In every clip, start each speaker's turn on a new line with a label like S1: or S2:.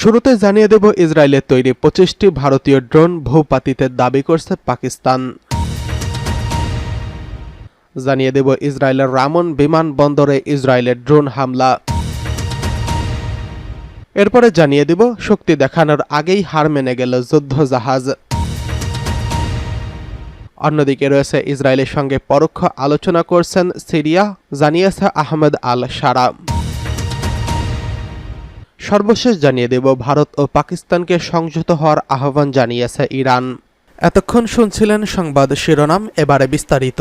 S1: শুরুতে জানিয়ে দেব ইসরায়েলের তৈরি পঁচিশটি ভারতীয় ড্রোন ভূপাতিতে দাবি করছে পাকিস্তান। জানিয়ে দেব ইসরায়েলের রামন বিমানবন্দরে ইসরায়েলের ড্রোন হামলা। এরপরে জানিয়ে দেব শক্তি দেখানোর আগেই হার মেনে গেল যুদ্ধ জাহাজ অন্যদিকে রয়েছে ইসরায়েলের সঙ্গে পরোক্ষ আলোচনা করছেন সিরিয়া, জানিয়েছে আহমেদ আল সারা সর্বশেষ জানিয়ে দেব ভারত ও পাকিস্তানকে সংযত হওয়ার আহ্বান জানিয়েছে ইরান। এতক্ষণ শুনছিলেন সংবাদ শিরোনাম এবারে বিস্তারিত।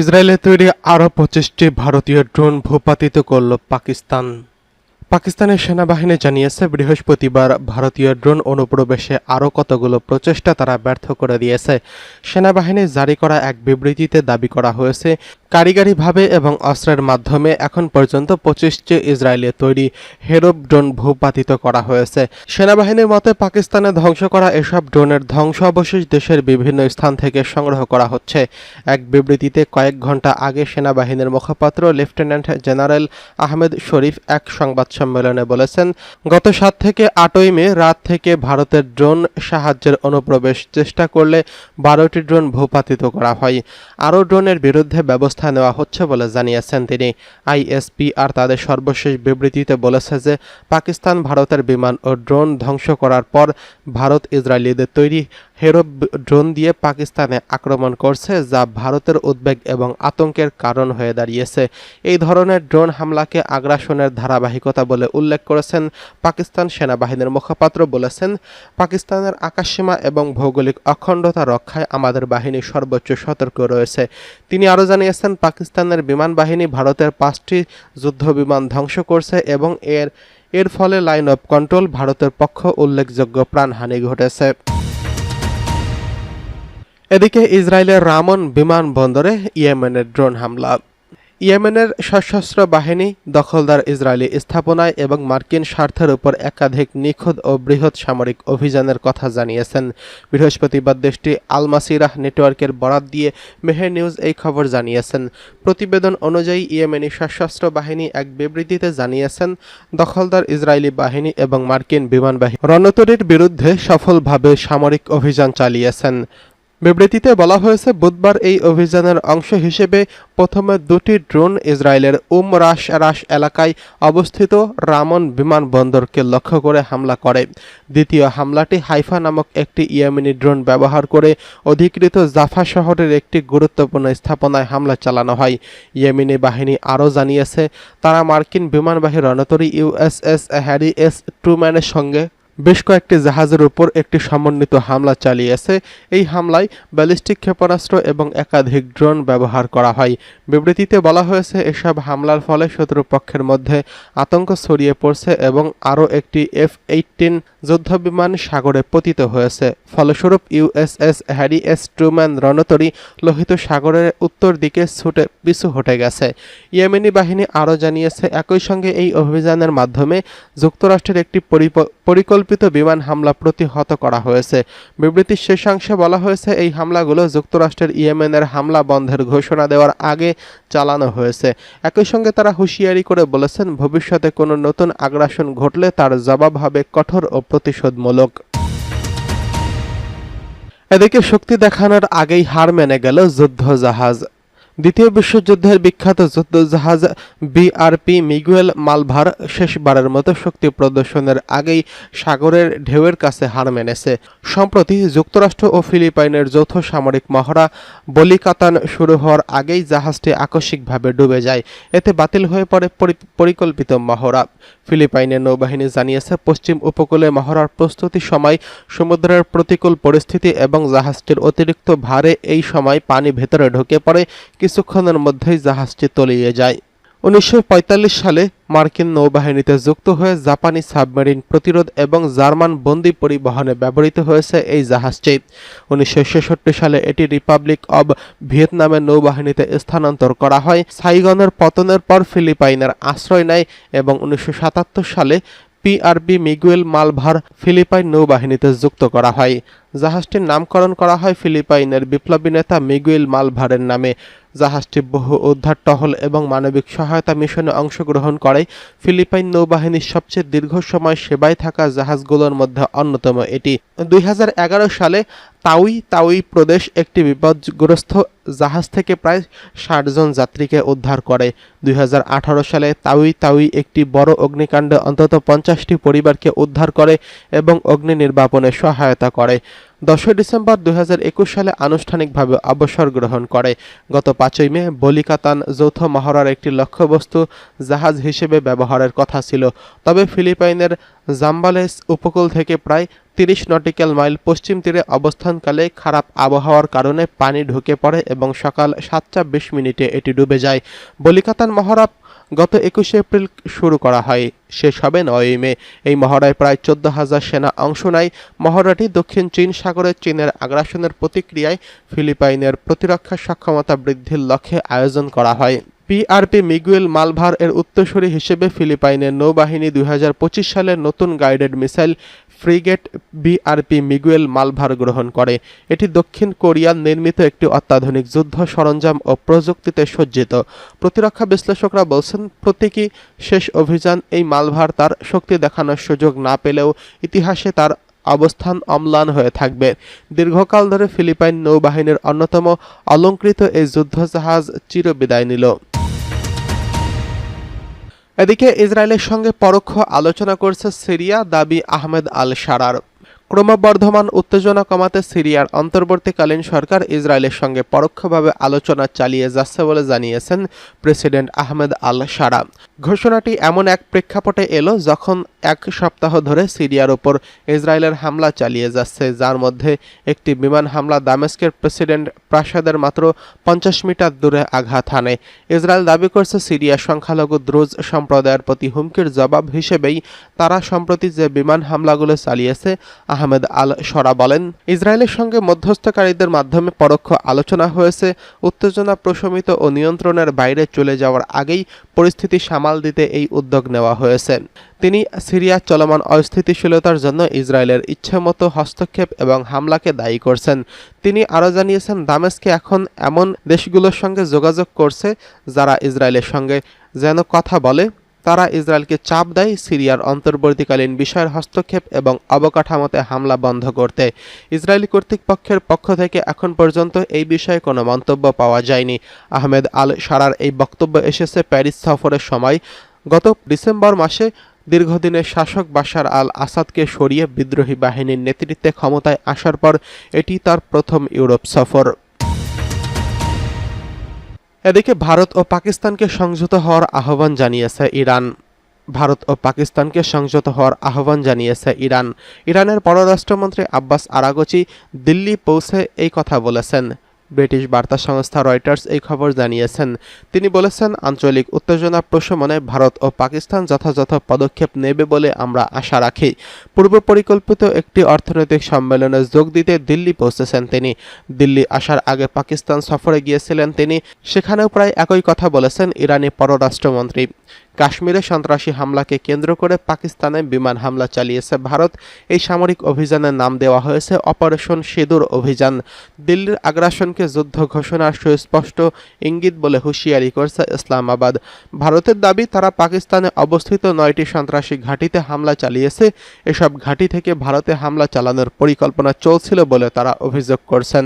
S1: ইসরায়েলের তৈরি আরও পঁচিশটি ভারতীয় ড্রোন ভূপাতিত করল পাকিস্তান। পাকিস্তানের সেনাবাহিনী জানিয়েছে, বৃহস্পতিবার ভারতীয় ড্রোন অনুপ্রবেশে আরও কতগুলো প্রচেষ্টা তারা ব্যর্থ করে দিয়েছে। সেনাবাহিনী জারি করা এক বিবৃতিতে দাবি করা হয়েছে, কারিগরিভাবে এবং অস্ত্রের মাধ্যমে এখন পর্যন্ত পঁচিশটি ইসরায়েলে তৈরি হেরোপ ড্রোন ভূপাতিত করা হয়েছে। সেনাবাহিনীর মতে, পাকিস্তানে ধ্বংস করা এসব ড্রোনের ধ্বংস অবশেষ দেশের বিভিন্ন স্থান থেকে সংগ্রহ করা হচ্ছে। এক বিবৃতিতে কয়েক ঘণ্টা আগে সেনাবাহিনীর মুখপাত্র লেফটেন্যান্ট জেনারেল আহমেদ শরীফ এক সংবাদ সম্মেলনে বলেছেন, গত সাত থেকে আটই মে রাত থেকে ভারতের ড্রোন সাহায্যের অনুপ্রবেশ চেষ্টা করলে বারোটি ড্রোন ভূপাতিত করা হয়। আরও ড্রোনের বিরুদ্ধে ব্যবস্থা নেওয়া হচ্ছে বলে জানিয়েছেন তিনি। আইএসপি আর তাদের সর্বশেষ বিবৃতিতে বলেছে যে, পাকিস্তান, ভারতের বিমান ও ড্রোন ধ্বংস করার পর ভারত ইসরায়েলিদের তৈরি হেরো ড্রোন দিয়ে পাকিস্তানে আক্রমণ করছে, যা ভারতের উদ্বেগ এবং আতঙ্কের কারণ হয়ে দাঁড়িয়েছে। এই ধরনের ড্রোন হামলাকে আগ্রাসনের ধারাবাহিকতা বলে উল্লেখ করেছেন পাকিস্তান সেনাবাহিনীর মুখপাত্র। বলেছেন, পাকিস্তানের আকাশসীমা এবং ভৌগোলিক অখণ্ডতা রক্ষায় আমাদের বাহিনী সর্বোচ্চ সতর্ক রয়েছে। তিনি আরও জানিয়েছেন, পাকিস্তানের বিমান বাহিনী ভারতের পাঁচটি যুদ্ধ বিমান ধ্বংস করছে এবং এর এর ফলে লাইন অফ কন্ট্রোল ভারতের পক্ষ উল্লেখযোগ্য প্রাণহানি ঘটেছে। এদিকে ইসরায়েলের রামন বিমানবন্দরে ইয়েমেনের ড্রোন হামলা। ইয়েমেনের সশস্ত্র বাহিনী, দখলদার ইসরায়েলি স্থাপনায় এবং মার্কিন স্বার্থের উপর একাধিক নিখুঁত ও বৃহৎ সামরিক অভিযানের কথা জানিয়েছেন। বৃহস্পতিবার দেশটি আলমাসিরাহ নেটওয়ার্কের বরাত দিয়ে মেহের নিউজ এই খবর জানিয়েছেন। প্রতিবেদন অনুযায়ী ইয়েমেনি সশস্ত্র বাহিনী এক বিবৃতিতে জানিয়েছেন, দখলদার ইসরায়েলি বাহিনী এবং মার্কিন বিমান বাহিনী রণতরীর বিরুদ্ধে সফলভাবে সামরিক অভিযান চালিয়েছেন। বিবৃতিতে বলা হয়েছে, বুধবার এই অভিযানের অংশ হিসেবে প্রথমে দুটি ড্রোন ইসরায়েলের উম রাশ রাশ এলাকায় অবস্থিত রামন বিমানবন্দরকে লক্ষ্য করে হামলা করে। দ্বিতীয় হামলাটি হাইফা নামক একটি ইয়েমেনি ড্রোন ব্যবহার করে অধিকৃত জাফা শহরের একটি গুরুত্বপূর্ণ স্থাপনায় হামলা চালানো হয়। ইয়েমেনি বাহিনী আরও জানিয়েছে, তারা মার্কিন বিমানবাহী রণতরী ইউএসএস হ্যারি এস ট্রুম্যানের সঙ্গে বেশ কয়েকটি জাহাজের উপর একটি সমন্বিত হামলা চালিয়েছে। এই হামলায় ব্যালিস্টিক ক্ষেপণাস্ত্র এবং একাধিক ড্রোন ব্যবহার করা হয়। বিবৃতিতে বলা হয়েছে, এসব হামলার ফলে শত্রুপক্ষের মধ্যে আতঙ্ক ছড়িয়ে পড়ছে এবং আরও একটি এফ এইটিন যুদ্ধবিমান সাগরে পতিত হয়েছে। ফলস্বরূপ ইউএসএস হ্যারি এস ট্রুম্যান রণতরী লোহিত সাগরের উত্তর দিকে ছুটে পিছু হটে গেছে। ইয়েমেনি বাহিনী আরও জানিয়েছে, একই সঙ্গে এই অভিযানের মাধ্যমে যুক্তরাষ্ট্রের একটি পরিপ- পরিকল্পিত বিমান হামলা প্রতিহত করা হয়েছে। বিবৃতির শেষাংশে বলা হয়েছে, এই হামলাগুলো যুক্তরাষ্ট্রের ইয়েমেনের হামলা বন্ধের ঘোষণা দেওয়ার আগে চালানো হয়েছে। একই সঙ্গে তারা হুঁশিয়ারি করে বলেছেন, ভবিষ্যতে কোনো নতুন আগ্রাসন ঘটলে তার জবাব হবে কঠোর ও প্রতিশোধমূলক। এদিকে শক্তি দেখানোর আগেই হার মেনে গেল যুদ্ধ জাহাজ দ্বিতীয় বিশ্বযুদ্ধের বিখ্যাত যুদ্ধজাহাজ বিআরপি মিগুয়েল মালভার শেষবারের মতো শক্তি প্রদর্শনের আগেই সাগরের ঢেউয়ের কাছে হার মেনেছে। সম্প্রতি যুক্তরাষ্ট্র ও ফিলিপাইনের যৌথ সামরিক মহড়া বলিকাতান শুরু হওয়ার আগেই জাহাজটি আকস্মিকভাবে ডুবে যায়। এতে বাতিল হয়ে পড়ে পরি- পরিকল্পিত মহড়া। ফিলিপাইনের নৌবাহিনী জানিয়েছে, পশ্চিম উপকূলে মহড়ার প্রস্তুতি সময়, সমুদ্রের প্রতিকূল পরিস্থিতি এবং জাহাজটির অতিরিক্ত ভারে এই সময় পানি ভেতরে ঢুকে পড়ে, কিছুক্ষণের মধ্যেই জাহাজটি তলিয়ে যায়। উনিশশো পঁয়তাল্লিশ সালে মার্কিন নৌবাহিনীতে যুক্ত হয়ে জাপানি সাবমেরিন প্রতিরোধ এবং জার্মান বন্দি পরিবহনে ব্যবহৃত হয়েছে এই জাহাজটি। উনিশশো ছেষট্টি সালে এটি রিপাবলিক অব ভিয়েতনামের নৌবাহিনীতে স্থানান্তর করা হয়। সাইগনের পতনের পর ফিলিপাইনের আশ্রয় নেয় এবং উনিশশো সাতাত্তর সালে পিআরবি মিগুয়েল মালভার ফিলিপাইন নৌবাহিনীতে যুক্ত করা হয়। জাহাজটির নামকরণ করা হয় ফিলিপাইনের বিপ্লবী নেতা মিগুয়েল মালভারের নামে। জাহাজটি বহু উদ্ধার, টহল এবং মানবিক সহায়তা মিশনে অংশগ্রহণ করে। ফিলিপাইন নৌবাহিনীর সবচেয়ে দীর্ঘ সময় সেবায় থাকা জাহাজগুলোর মধ্যে অন্যতম এটি। দুই হাজার এগারো সালে তাউই তাউই প্রদেশ একটি বিপদগ্রস্ত জাহাজ থেকে প্রায় ষাট জন যাত্রীকে উদ্ধার করে। দুই হাজার আঠারো সালে তাউই তাউই একটি বড় অগ্নিকাণ্ডে অন্তত পঞ্চাশটি পরিবারকে উদ্ধার করে এবং অগ্নি নির্বাপনে সহায়তা করে। দশই ডিসেম্বর দু হাজার একুশ সালে আনুষ্ঠানিকভাবে অবসর গ্রহণ করে। গত পাঁচই মে বলিকাতান যৌথ মহড়ার একটি লক্ষ্যবস্তু জাহাজ হিসেবে ব্যবহারের কথা ছিল। তবে ফিলিপাইনের জাম্বালেস উপকূল থেকে প্রায় তিরিশ নটিক্যাল মাইল পশ্চিম তীরে অবস্থানকালে খারাপ আবহাওয়ার কারণে পানি ঢুকে পড়ে এবং সকাল সাতটা বিশ মিনিটে এটি ডুবে যায়। বলিকাতান মহড়া গত একুশে এপ্রিল শুরু করা হয়। শেষ হবে নয়ই মে। এই মহড়ায় প্রায় চোদ্দ হাজার সেনা অংশ নেয়। মহড়াটি দক্ষিণ চীন সাগরে চীনের আগ্রাসনের প্রতিক্রিয়ায় ফিলিপাইনের প্রতিরক্ষা সক্ষমতা বৃদ্ধির লক্ষ্যে আয়োজন করা হয়। পিআরপি মিগুয়েল মালভার এর উত্তরসূরি হিসেবে ফিলিপাইনের নৌবাহিনী দুই হাজার পঁচিশ সালের নতুন guided missile frigate BRP Miguel Malvar গ্রহণ করে। এটি দক্ষিণ কোরিয়ার নির্মিত একটি অত্যাধুনিক যুদ্ধ সরঞ্জাম ও প্রযুক্তিতে সজ্জিত। প্রতিরক্ষা বিশ্লেষকরা বলছেন, প্রতীকী শেষ অভিযান এই মালভার তার শক্তি দেখানোর সুযোগ না পেলেও ইতিহাসে তার অবস্থান অম্লান হয়ে থাকবে। দীর্ঘকাল ধরে ফিলিপাইন নৌবাহিনীর অন্যতম অলঙ্কৃত এই যুদ্ধজাহাজ চিরবিদায় নিল। এদিকে ইসরায়েলের সঙ্গে পরোক্ষ আলোচনা করছে সিরিয়া দাবি আহমেদ আল সারার ক্রমবর্ধমান উত্তেজনা কমাতে সিরিয়ার অন্তর্বর্তীকালীন সরকার ইসরায়েলের সঙ্গে পরোক্ষভাবে আলোচনা চালিয়ে যাচ্ছে বলে জানিয়েছেন প্রেসিডেন্ট আহমেদ আল সারা। ঘোষণাটি এমন এক প্রেক্ষাপটে এলো যখন এক সপ্তাহ ধরে সিরিয়ার ওপর ইসরায়েলের হামলা চালিয়ে যাচ্ছে, যার মধ্যে একটি বিমান হামলা দামেস্কের প্রেসিডেন্ট প্রাসাদের মাত্র পঞ্চাশ মিটার দূরে আঘাত হানে। ইসরায়েল দাবি করছে সিরিয়া সংখ্যালঘু দ্রুজ সম্প্রদায়ের প্রতি হুমকির জবাব হিসেবেই তারা সম্প্রতি যে বিমান হামলাগুলো চালিয়েছে আহমেদ আল সরা বলেন, ইসরায়েলের সঙ্গে মধ্যস্থকারীদের মাধ্যমে পরোক্ষ আলোচনা হয়েছে। উত্তেজনা প্রশমিত ও নিয়ন্ত্রণের বাইরে চলে যাওয়ার আগেই পরিস্থিতি সামাল দিতে এই উদ্যোগ নেওয়া হয়েছে। তিনি সিরিয়ার চলমান অস্থিতিশীলতার জন্য ইসরায়েলের ইচ্ছেমতো হস্তক্ষেপ এবং হামলাকে দায়ী করছেন। তিনি আরও জানিয়েছেন, দামেস্কে এখন এমন দেশগুলোর সঙ্গে যোগাযোগ করছে যারা ইসরায়েলের সঙ্গে যেন কথা বলে। তারা ইসরায়েলকে চাপ দেয় সিরিয়ার অন্তর্বর্তীকালীন বিষয়ের হস্তক্ষেপ এবং অবকাঠামোতে হামলা বন্ধ করতে। ইসরায়েলি কর্তৃপক্ষের পক্ষ থেকে এখন পর্যন্ত এই বিষয়ে কোনো মন্তব্য পাওয়া যায়নি। আহমেদ আল সারার এই বক্তব্য এসেছে প্যারিস সফরের সময়। গত ডিসেম্বর মাসে দীর্ঘদিনের শাসক বাশার আল আসাদকে সরিয়ে বিদ্রোহী বাহিনীর নেতৃত্বে ক্ষমতায় আসার পর এটি তার প্রথম ইউরোপ সফর। এদিকে ভারত ও পাকিস্তানকে সংযত হওয়ার আহ্বান জানিয়েছে ইরান। ভারত ও পাকিস্তানকে সংযত হওয়ার আহ্বান জানিয়েছে ইরান। ইরানের পররাষ্ট্রমন্ত্রী আব্বাস আরাগচি দিল্লি পৌঁছে এই কথা বলেছেন। ব্রিটিশ বার্তা সংস্থা রয়টার্স এই খবর জানিয়েছেন। তিনি বলেছেন, আঞ্চলিক উত্তেজনা প্রশমনে ভারত ও পাকিস্তান যথাযথ পদক্ষেপ নেবে বলে আমরা আশা রাখি। পূর্ব পরিকল্পিত একটি অর্থনৈতিক সম্মেলনে যোগ দিতে দিল্লি পৌঁছেছেন তিনি। দিল্লি আসার আগে পাকিস্তান সফরে গিয়েছিলেন তিনি। সেখানেও প্রায় একই কথা বলেছেন ইরানি পররাষ্ট্রমন্ত্রী। কাশ্মীরে সন্ত্রাসী হামলাকে কেন্দ্র করে পাকিস্তানে বিমান হামলা চালিয়েছে ভারত। এই সামরিক অভিযানের নাম দেওয়া হয়েছে অপারেশন সিঁদুর অভিযান। দিল্লির আগ্রাসনকে যুদ্ধ ঘোষণার সুস্পষ্ট ইঙ্গিত বলে হুঁশিয়ারি করছে ইসলামাবাদ। ভারতের দাবি, তারা পাকিস্তানে অবস্থিত নয়টি সন্ত্রাসী ঘাঁটিতে হামলা চালিয়েছে। এসব ঘাঁটি থেকে ভারতে হামলা চালানোর পরিকল্পনা চলছিল বলে তারা অভিযোগ করছেন।